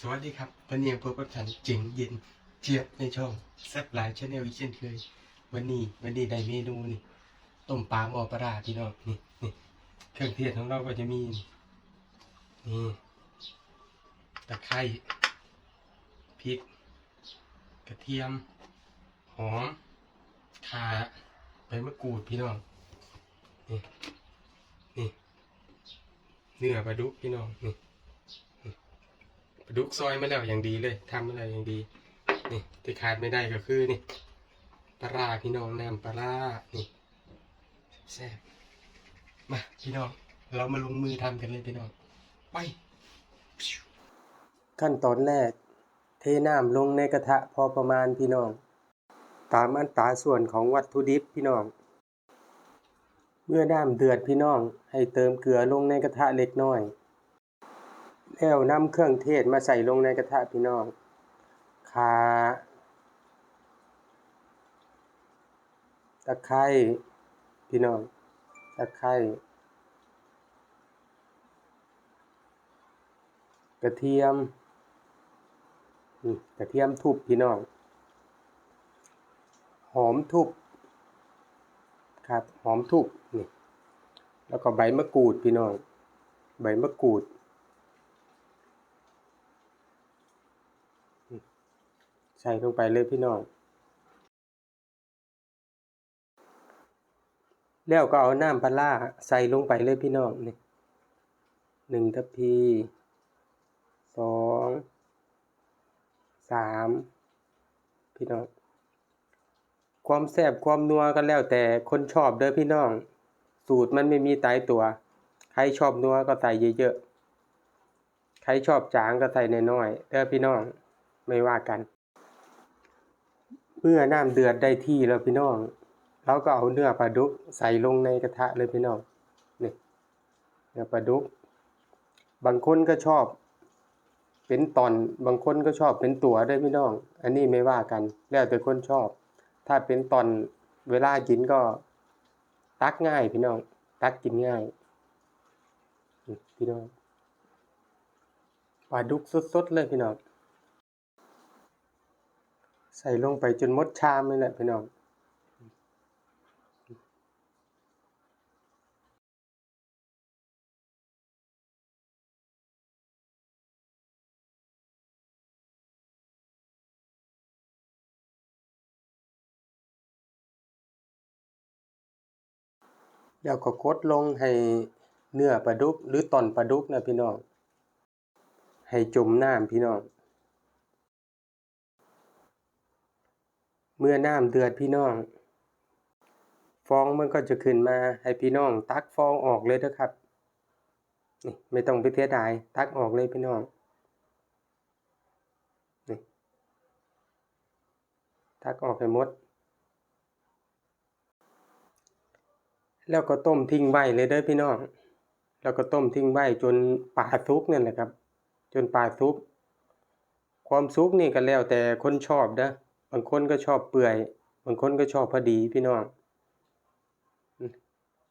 สวัสดีครับวันนี้พบกับฉันเจ๋งเย็นเจี๊ยบในช่องแซ่บหลายชาแนลอีกเช่นเคย วันนี้วันนี้ได้เมนูนี่ต้มปลาหมอปลาร้าพี่น้องนี่นี่เครื่องเทศของเราก็จะมีนี่ตะไคร้พริก กระเทียมหอมข่าใบมะกรูดพี่น้องนี่นี่เนื้อปลาดุกพี่น้องนี่ ดุกซอยมาแล้วอย่างดีเลยทำมาแล้วอย่างดี นี่ที่ขาดไม่ได้ก็คือนี่ปลาราพี่น้องน้ำปลาร้านี่แซ่บมาพี่น้อง เรามาลงมือทำกันเลยพี่น้อง ไปขั้นตอนแรก เทน้ำลงในกระทะพอประมาณพี่น้อง ตามอัตราส่วนของวัตถุดิบพี่น้อง เมื่อน้ำเดือดพี่น้อง ให้เติมเกลือลงในกระทะเล็กน้อย แล้วนำเครื่องเทศมาใส่ลงในกระทะพี่น้องข่าตะไคร้พี่น้องตะไคร้กระเทียมกระเทียมทุบพี่น้อง หอมทุบครับ หอมทุบนี่แล้วก็ใบมะกรูดพี่น้อง ใบมะกรูด ส่ลงไปเลยพี่น้องแล้วก็เอาน้ำปลาใส่ลงไปเลยพี่น้องนี่หนึ่งทัพพีสองสามพี่น้อง ความแซ่บความนัวก็แล้วแต่คนชอบเด้อพี่น้อง สูตรมันไม่มีตายตัว ใครชอบนัวก็ใส่เยอะๆ ใครชอบจางก็ใส่น้อยๆเด้อพี่น้องไม่ว่ากัน มื่อน้ำเดือดได้ที่แล้วพี่น้องเราก็เอาเนื้อปลาดุกใส่ลงในกระทะเลยพี่น้องนี่เนื้อปลาดุก บางคนก็ชอบ เป็นตอนบางคนก็ชอบเป็นตัวได้พี่น้อง อันนี้ไม่ว่ากัน แล้วแต่คนชอบ ถ้าเป็นตอนเวลากินก็ตักง่ายพี่น้อง ตักกินง่ายพี่น้องปลาดุกสดๆเลยพี่น้อง ส่ลงไปจนมดชามเลยแหละพี่น้องแล้วก็กดลงให้เนื้อปลาดุกหรือตอนปลาดุกนะพี่น้อง ให้จมน้ำพี่น้อง เมื่อน้ำเดือดพี่น้อง ฟองมันก็จะขึ้นมาให้พี่น้อง ตักฟองออกเลยนะครับนี่ไม่ต้องไปเทดายตักออกเลยพี่น้องนี่ตักออกให้หมด แล้วก็ต้มทิ้งไว้เลยเด้อพี่น้องแล้วก็ต้มทิ้งไว้จนปลาสุกนั่นแหละครับ จนปลาสุก ความสุกนี่ก็แล้วแต่คนชอบเด้อ บางคนก็ชอบเปื่อย บางคนก็ชอบพอดีพี่น้อง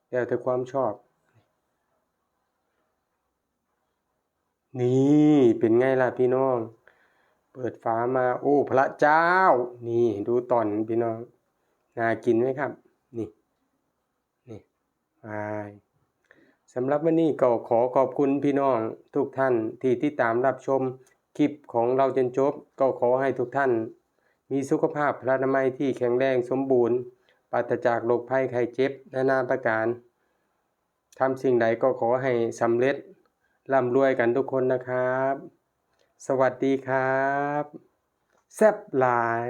แล้วแต่ความชอบ นี่เป็นไงล่ะพี่น้อง เปิดฝามาโอ้พระเจ้า นี่ดูตอนพี่น้องน่ากินไหมครับ นี่ นี่ไปสำหรับวันนี้ก็ขอขอบคุณพี่น้องทุกท่านที่ติดตามรับชมคลิปของเราจนจบ ก็ขอให้ทุกท่าน มีสุขภาพพลานามัยที่แข็งแรงสมบูรณ์ปราศจากโรคภัยไข้เจ็บนานาประการทำสิ่งใดก็ขอให้สำเร็จร่ำรวยกันทุกคนนะครับ สวัสดีครับ แซ่บหลาย